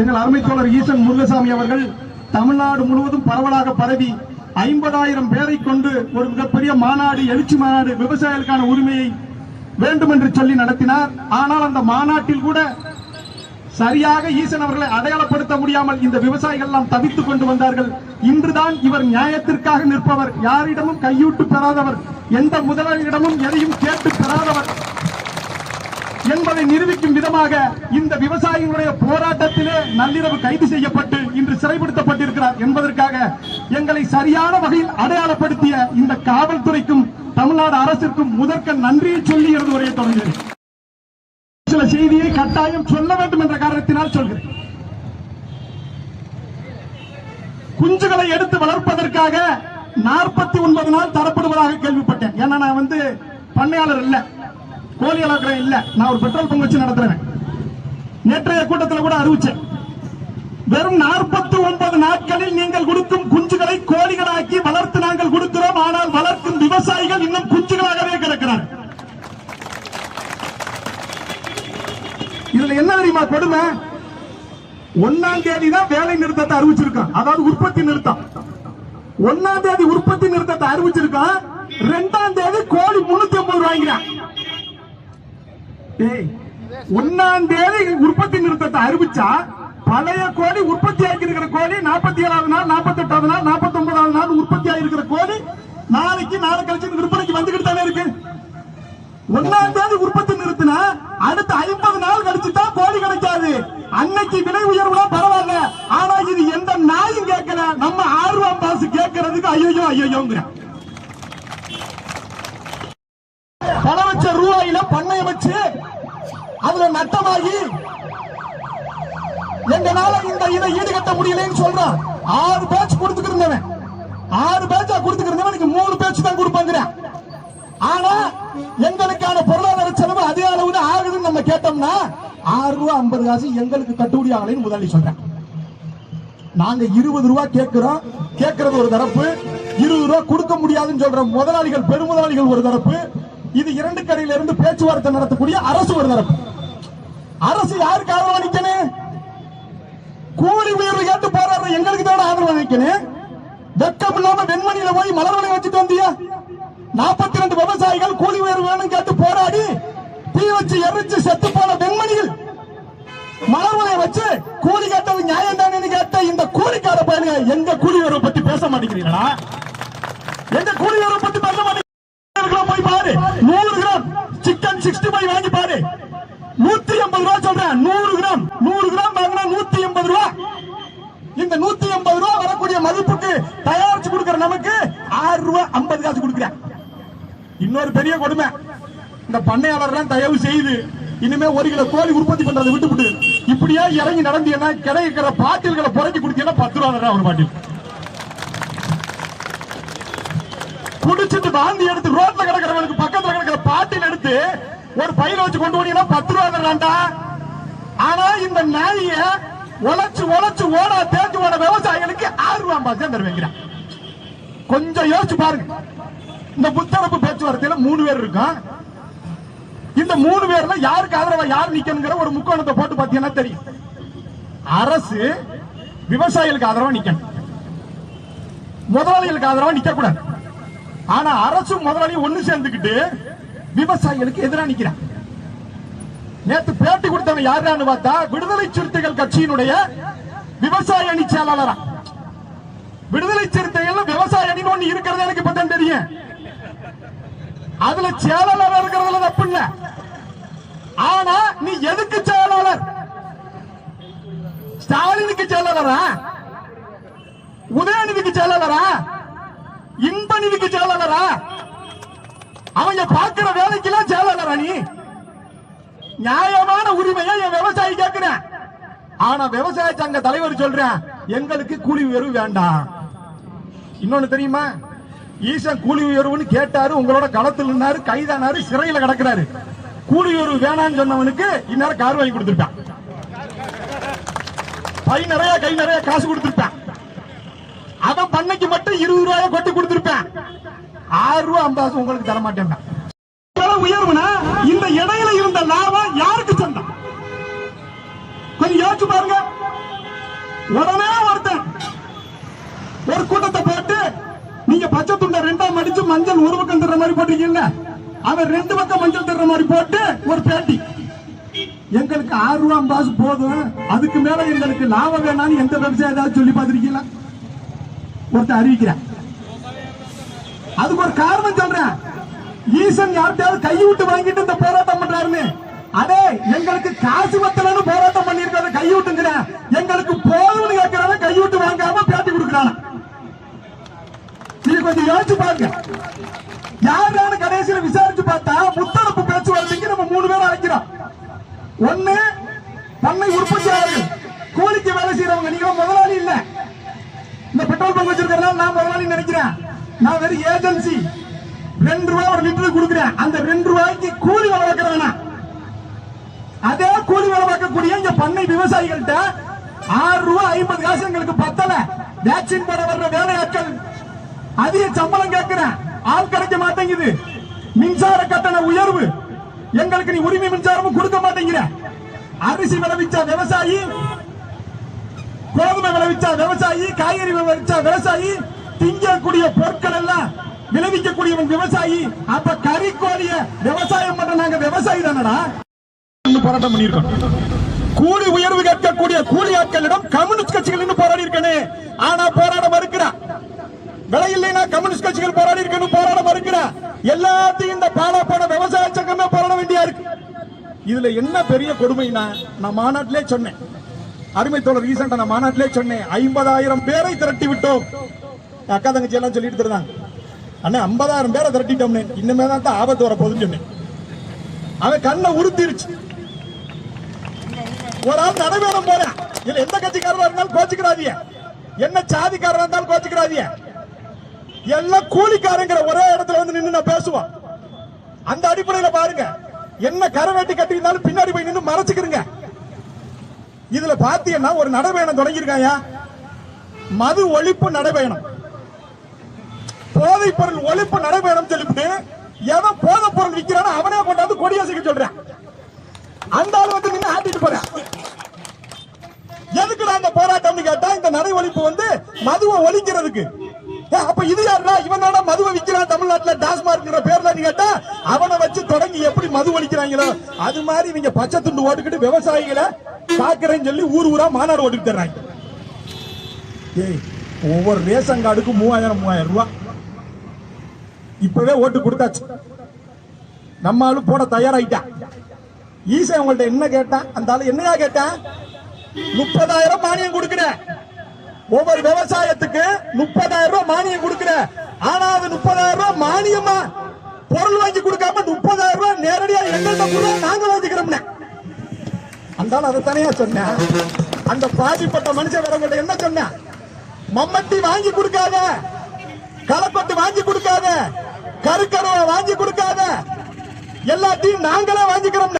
எங்கள் அருமை தோழர் ஈசன் முருகசாமி அவர்கள் தமிழ்நாடு முழுவதும் பரவலாக பரவி ஐம்பதாயிரம் பேரை கொண்டு ஒரு மிகப்பெரிய மாநாடு எழுச்சி மாநாடு விவசாயிகளுக்கான உரிமையை வேண்டும் என்று சொல்லி நடத்தினார். ஆனால் அந்த மாநாட்டில் கூட சரியாக ஈசன் அவர்களை அடையாளப்படுத்த முடியாமல் இந்த விவசாயிகள் எல்லாம் தவித்துக் கொண்டு வந்தார்கள். இன்றுதான் இவர் நியாயத்திற்காக நிற்பவர். யாரிடமும் கையூட்டு பெறாதவர். எந்த முதலாளியிடமும் எதையும் கேட்டு பெறாதவர். என்பதை நிரூபிக்கும் விதமாக இந்த விவசாயிகளுடைய போராட்டத்திலே நள்ளிரவு கைது செய்யப்பட்டு இன்று சிறைப்படுத்தப்பட்டிருக்கிறார் என்பதற்காக எங்களை சரியான வகையில் அடையாளப்படுத்திய இந்த காவல்துறைக்கும் தமிழ்நாடு அரசிற்கும் முதற்க நன்றியை சொல்லி எனது உரையை தொடங்குகிறேன். சில செய்தியை கட்டாயம் சொல்ல வேண்டும் என்ற காரணத்தினால் சொல்கிறேன். குஞ்சுகளை எடுத்து வளர்ப்பதற்காக நாற்பத்தி ஒன்பது நாள் தரப்படுவதாக கேள்விப்பட்டேன். ஏன்னா நான் வந்து பண்ணையாளர் இல்ல கோழி வளர்க்கிறேன் இல்ல. நான் ஒரு பெட்ரோல் பங்க் வச்சு நடத்துறேன். நேற்றைய கூட்டத்தில் கூட அறிவிச்சேன். வெறும் நாற்பத்தி ஒன்பது நாட்களில் நீங்கள் கொடுக்கும் குஞ்சுகளை கோழிகளாக்கி வளர்த்து நாங்கள் கொடுக்கிறோம். ஆனால் வளர்க்கும் விவசாயிகள் இன்னும் குஞ்சுகளாகவே கிடக்கிறார். இதுல என்ன தெரியுமா கொடுமை? ஒன்னாம் தேதி தான் வேலை நிறுத்தத்தை அறிவிச்சிருக்கான். அதாவது உற்பத்தி நிறுத்தம். ஒன்னாம் தேதி உற்பத்தி நிறுத்தத்தை அறிவிச்சிருக்கான். ரெண்டாம் தேதி கோழி முன்னூத்தி ஐம்பது ரூபாய்ங்கிறான். ஒன்னாம் தேதி உற்பத்தி நிறுத்தத்தை அறிவிச்சா பழைய கோழி உற்பத்தி ஆகி இருக்கிற கோழி நாற்பத்தி ஏழாவது நாள் நாற்பத்தி எட்டாவது நாள் நாற்பத்தி ஒன்பதாவது நாள் உற்பத்தி ஆகிருக்கிற கோழி நாளைக்கு நாளை கழிச்சு விற்பனைக்கு வந்துகிட்டு தானே இருக்கு. ஒன்னாம் தேதி உற்பத்தி நிறுத்தினா அடுத்த ஐம்பது நாள் கழிச்சு தான் கோழி கிடைக்காது. அன்னைக்கு விலை உயர்வுனா பரவாயில்ல. ஆனா இது எந்த நாயும் கேட்கல. நம்ம ஆர்வம் பாசு கேட்கறதுக்கு ஐயோ ஐயோங்கிற பல லட்சம் பண்ணை வச்சு அதுல நட்டமாகி எங்களால இந்த இதை ஈடுகட்ட முடியலன்னு சொல்றான். ஆறு பேட்ச் கொடுத்துக்கிருந்தவன். ஆறு பேட்சா கொடுத்துக்கிருந்தவன். நீங்க மூணு பேட்ச் தான் கொடுப்பாங்கிறேன். ஆனா எங்களுக்கான பொருளாதார செலவு அதே அளவு ஆகுதுன்னு நம்ம கேட்டோம்னா ஆறு ரூபா ஐம்பது காசு எங்களுக்கு கட்டுப்படி ஆகலைன்னு முதலாளி சொல்றேன். நாங்க இருபது ரூபா கேட்கிறோம். கேட்கறது ஒரு தரப்பு. இருபது ரூபா கொடுக்க முடியாதுன்னு சொல்ற முதலாளிகள் பெருமுதலாளிகள் ஒரு தரப்பு. இது இரண்டு கடையில இருந்து பேச்சுவார்த்தை நடத்தக்கூடிய அரசு ஒரு தரப்பு. அரசு யாருக்கு ஆதரவு அளிக்கணும்? கூலி உயர்வு கேட்டு போராடுற எங்களுக்கு தான் ஆதரவு அளிக்கணும்? வெக்கம் இல்லாம வெண்மணியில போய் மலர் வச்சுட்டு வந்தியா? நாற்பத்தி ரெண்டு விவசாயிகள் கூலி உயர்வு வேணும் கேட்டு போராடி தீ வச்சு எரிச்சு செத்து போன வெண்மணிகள் மலர்வலை வச்சு கூலி கேட்டது நியாயம் தானே கேட்ட இந்த கூலிக்கார பையனுங்க எங்க கூலி உயர்வை பத்தி பேச மாட்டேங்கிறீங்களா? எங்க கூலி உயர்வை பத்தி பேச கிலோ போய் பாரு. நூறு கிராம். சிக்கன் சிக்ஸ்டி ஃபைவ் வாங்கி பாரு. நூத்தி எண்பது ரூபா சொல்றேன். நூறு கிராம். நூறு கிராம் வாங்கினா நூத்தி எண்பது ரூபா. இந்த நூத்தி எண்பது ரூபா வரக்கூடிய மதிப்புக்கு தயாரிச்சு கொடுக்கற நமக்கு ஆறு ரூபா ஐம்பது காசு கொடுக்குறேன். இன்னொரு பெரிய கொடுமை. இந்த பண்ணையாளர்லாம் தயவு செய்து இனிமே ஒரு கிலோ கோழி உற்பத்தி பண்றதை விட்டுவிட்டு இப்படியா இறங்கி நடந்தீங்கன்னா கிடைக்கிற பாட்டில்களை புரட்டி கொடுத்தீங்கன்னா பத்து ரூபா ஒரு பாட்டில். குடிச்சிட்டு வாந்தி எடுத்து ரோட்ல கிடக்கிறவனுக்கு பக்கத்துல கிடக்கிற பாட்டில் எடுத்து ஒரு பையில வச்சு கொண்டு போனீங்கன்னா பத்து ரூபா தரலாம்டா ஆனா இந்த நாய உழைச்சு உழைச்சு ஓடா தேஞ்சு ஓட விவசாயிகளுக்கு ஆறு ரூபாய் பாசம் தருவேங்கிறான் கொஞ்சம் யோசிச்சு பாருங்க. இந்த புத்தரப்பு பேச்சுவார்த்தையில மூணு பேர் இருக்கும். இந்த மூணு பேர்ல யாருக்கு ஆதரவா யார் நிக்கணுங்கிற ஒரு முக்கோணத்தை போட்டு பாத்தீங்கன்னா தெரியும். அரசு விவசாயிகளுக்கு ஆதரவா நிக்கணும். முதலாளிகளுக்கு ஆதரவா நிக்க கூடாது ஆனா அரசும் முதலாளி ஒண்ணு சேர்ந்துக்கிட்டு விவசாயிகளுக்கு எதிராக நிக்கிறான் நேத்து பேட்டி கொடுத்தவன் யாருன்னு பார்த்தா விடுதலை சிறுத்தைகள் கட்சியினுடைய விவசாய அணி செயலாளரா. விடுதலை சிறுத்தைகள் விவசாய அணி ஒண்ணு இருக்கிறது எனக்கு இப்ப தெரியும். அதுல செயலாளர் இருக்கிறதுல தப்பு இல்ல. ஆனா நீ எதுக்கு செயலாளர்? ஸ்டாலினுக்கு செயலாளரா? உதயநிதிக்கு செயலாளரா? இன்பநிதிக்கு செயலாளரா? அவங்க பாக்குற வேலைக்கெல்லாம் செயலாளரா நீ? நியாயமான உரிமையை என் விவசாயி கேட்கிறேன். ஆனா விவசாய சங்க தலைவர் சொல்றேன் எங்களுக்கு கூலி உயர்வு வேண்டாம். இன்னொன்னு தெரியுமா? ஈசன் கூலி உயர்வுன்னு கேட்டாரு உங்களோட களத்தில் நின்னாரு கைதானாரு சிறையில கிடக்குறாரு. கூலி உயர்வு வேணாம்னு சொன்னவனுக்கு இந்நேரம் கார் வாங்கி கொடுத்துருப்பான். பை நிறைய கை நிறைய காசு கொடுத்துருப்பான். அன்னைக்கு மட்டும் இருபது ரூபாய கொட்டி கொடுத்திருப்பேன். ஆறு ரூபா ஐம்பது உங்களுக்கு தர மாட்டேன் உயர்வுனா இந்த இடையில இருந்த லாபம் யாருக்கு சொந்தம்? கொஞ்சம் யோசிச்சு பாருங்க. உடனே ஒருத்தன் ஒரு கூட்டத்தை போட்டு நீங்க பச்சை துண்டை ரெண்டாம் அடிச்சு மஞ்சள் ஒரு பக்கம் தர்ற மாதிரி போட்டிருக்கீங்க அவன் ரெண்டு பக்கம் மஞ்சள் தர்ற மாதிரி போட்டு ஒரு பேட்டி. எங்களுக்கு ஆறு ரூபாய் அம்பாசு போதும். அதுக்கு மேல எங்களுக்கு லாபம் வேணாம்னு எந்த விவசாயம் ஏதாவது சொல்லி பார்த்துருக்கீங்களா? ஒருத்தன் அறிவிக்கிறேன். அதுக்கு ஒரு காரணம் சொல்றேன். ஈசன் யார்கிட்டயாவது கை விட்டு வாங்கிட்டு இந்த போராட்டம் பண்றாருன்னு. அடே எங்களுக்கு காசு பத்தலன்னு போராட்டம் பண்ணிருக்காரு கை விட்டுங்கிறேன் எங்களுக்கு போதும்னு கேட்கறாங்க கை விட்டு வாங்காம பேட்டி கொடுக்கறாங்க. நீங்க கொஞ்சம் யோசிச்சு பாருங்க. யாரான கடைசியில விசாரிச்சு பார்த்தா முத்தரப்பு பேச்சுவார்த்தைக்கு நம்ம மூணு பேரும் அழைக்கிறோம். ஒண்ணு பண்ணை உற்பத்தியாளர்கள். கூலிக்கு வேலை செய்யறவங்க நீங்க முதலாளி இல்லை. பங்க் நான் முதலாளி நினைக்கிறேன். நான் வெறும் ஏஜென்சி. ரெண்டு ரூபாய் ஒரு லிட்டர் கொடுக்குறேன். அந்த ரெண்டு ரூபாய்க்கு கூலி வேலை வைக்கிறேன் அதே கூலி வேலை வைக்கக்கூடிய இங்க பண்ணை விவசாயிகள்கிட்ட ஆறு ரூபாய் ஐம்பது காசு எங்களுக்கு பத்தல. வேக்சின் போட வர்ற வேலையாட்கள். அதிக சம்பளம் கேட்கிறேன். ஆள் கிடைக்க மாட்டேங்குது. மின்சார கட்டண உயர்வு. எங்களுக்கு நீ உரிமை மின்சாரமும் கொடுக்க மாட்டேங்கிற. அரிசி விளைவிச்ச விவசாயி கோதுமை விளைவிச்சா விவசாயி காய்கறி விளைவிச்சா விவசாயி திங்கக்கூடிய பொருட்கள் எல்லாம் விளைவிக்கக்கூடியவன் விவசாயி. அப்ப கறிக்கோழிய விவசாயம் பண்ற நாங்க விவசாயி தானடா? போராட்டம் பண்ணிருக்கோம் கூலி உயர்வு கேட்கக்கூடிய கூலி ஆட்களிடம் கம்யூனிஸ்ட் கட்சிகள் போராடி இருக்கனே. ஆனா போராட மறுக்கிறா. விலை இல்லைன்னா கம்யூனிஸ்ட் கட்சிகள் போராடி இருக்கணும் போராட மறுக்கிறா. எல்லாத்தையும் இந்த பாலா போன விவசாய சங்கமே போராட வேண்டியா இருக்கு. இதுல என்ன பெரிய கொடுமைனா நான் மாநாட்டிலே சொன்னேன். அருமை தோழர் ரீசெண்ட் அந்த மாநாட்டிலே சொன்னேன். ஐம்பதாயிரம் பேரை திரட்டி விட்டோம் அக்கா தங்கச்சி எல்லாம் சொல்லிட்டு இருந்தாங்க. அண்ணே ஐம்பதாயிரம் பேரை திரட்டிட்டோம்னே. இன்னுமே தான் ஆபத்து வர போகுதுன்னு சொன்னேன். அவன் கண்ணை உறுத்திருச்சு ஒரு ஆள் நடைபெறும் போல. இல்ல எந்த கட்சிக்காரரா இருந்தாலும் கோச்சுக்கிறாதிய என்ன சாதிக்காரரா இருந்தாலும் கோச்சுக்கிறாதிய எல்லாம் கூலிக்காரங்கிற ஒரே இடத்துல வந்து நின்று நான் பேசுவோம். அந்த அடிப்படையில பாருங்க. என்ன கரை வெட்டி கட்டி இருந்தாலும் பின்னாடி போய் நின்று மறைச்சுக்கிறீங்க இதுல பாத்தீங்கன்னா ஒரு நடைபயணம் தொடங்கியிருக்காயா மது ஒழிப்பு நடைபயணம் போதைப் பொருள் ஒழிப்பு நடைபயணம் சொல்லிவிட்டு எவன் போதை பொருள் விற்கிறானோ அவனே கொண்டாந்து கொடியாசிக்க சொல்றேன். அந்த ஆள் வந்து நின்னு ஆட்டிட்டு போறேன் எதுக்குடா அந்த போராட்டம்னு கேட்டா இந்த நடை ஒழிப்பு வந்து மதுவை ஒழிக்கிறதுக்கு. அப்ப இது யாருடா? இவன் தானே மதுவை விற்கிறான் தமிழ்நாட்டுல டாஸ்மார்க்ங்கிற பேர்ல நீ கேட்டா அவனை வச்சு தொடங்கி எப்படி மது ஒழிக்கிறாங்களோ அது மாதிரி இவங்க பச்சை துண்டு ஓட்டுக்கிட்டு விவசாயிகளை காக்குறேன்னு சொல்லி ஊர் ஊரா மாநாடு ஓட்டிட்டு தர்றாங்க. ஏய் ஒவ்வொரு ரேஷன் கார்டுக்கும் மூவாயிரம் மூவாயிரம் ரூபா. இப்பவே ஓட்டு கொடுத்தாச்சு. நம்ம ஆளு போட தயாராயிட்டான் ஈசை உங்கள்ட்ட என்ன கேட்டான் அந்த ஆளு என்னையா கேட்டான் முப்பதாயிரம் மானியம் கொடுக்கிற. ஒவ்வொரு விவசாயத்துக்கு முப்பதாயிரம் ரூபாய் மானியம் கொடுக்கிற. ஆனா அது முப்பதாயிரம் ரூபாய் மானியமா? பொருள் வாங்கி கொடுக்காம முப்பதாயிரம் ரூபாய் நேரடியா எங்கள்கிட்ட நாங்க வாங்கிக்கிறோம்னு. அந்த ஆள் தனியா சொன்னேன் அந்த பாதிப்பட்ட மனுஷன் வரவங்கள்ட்ட என்ன சொன்னேன் மம்மட்டி வாங்கி கொடுக்காத. களப்பட்டு வாங்கி கொடுக்காத. கருக்கருவை வாங்கி கொடுக்காத. எல்லாத்தையும் நாங்களே வாங்கிக்கிறோம்.